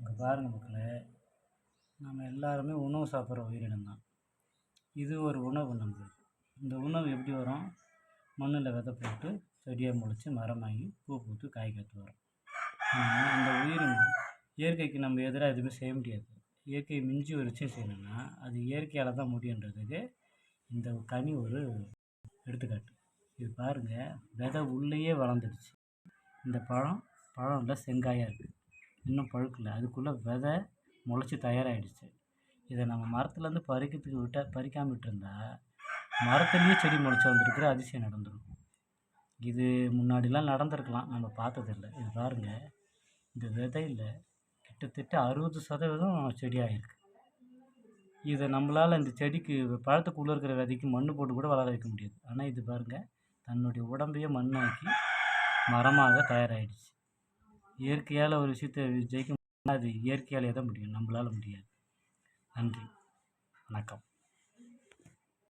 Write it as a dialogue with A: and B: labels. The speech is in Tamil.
A: இங்கே பாருங்கள் மக்களே நம்ம எல்லாருமே உணவு சாப்பிட்ற உயிரினம் தான் இது ஒரு உணவு நம்மளுக்கு இந்த உணவு எப்படி வரும்? மண்ணில் விதை போட்டு செடியாக முளைச்சி மரமாகி பூ பூத்து காய் காத்து வரும். ஆனால் உயிரினம் இயற்கைக்கு நம்ம எதிராக எதுவுமே செய்ய முடியாது. இயற்கையை மிஞ்சி ஒரு விஷயம் செய்யணும்னா அது இயற்கையால் தான் முடியுன்றதுக்கு இந்த கனி ஒரு எடுத்துக்காட்டு. இது பாருங்கள் விதை உள்ளேயே வளர்ந்துடுச்சு. இந்த பழம் பழம் இல்லை செங்காயாக இருக்குது இன்னும் பழுக்கலை. அதுக்குள்ளே விதை முளைச்சி தயாராகிடுச்சு இதை நம்ம மரத்துலேருந்து பறிக்கிறதுக்கு விட்டால் பறிக்காமல் விட்டுருந்தா மரத்துலேயே செடி முளைச்சி வந்திருக்கிற அதிசயம் நடந்துடும் இது முன்னாடிலாம் நடந்திருக்கலாம். நம்ம பார்த்ததில்ல. இது பாருங்கள் இந்த விதையில் கிட்டத்தட்ட அறுபது சதவீதம் செடியாக இருக்குது இதை நம்மளால் இந்த செடிக்கு பழத்துக்குள்ளே இருக்கிற விதைக்கு மண் போட்டு கூட வளர வைக்க முடியாது. ஆனால் இது பாருங்கள் தன்னுடைய உடம்பையே மண்ணாக்கி மரமாக தயாராகிடுச்சு இயற்கையால் ஒரு விஷயத்தை ஜெயிக்க முடியும்னா அது இயற்கையாலே தான் முடியும். நம்மளால் முடியாது. நன்றி. வணக்கம்.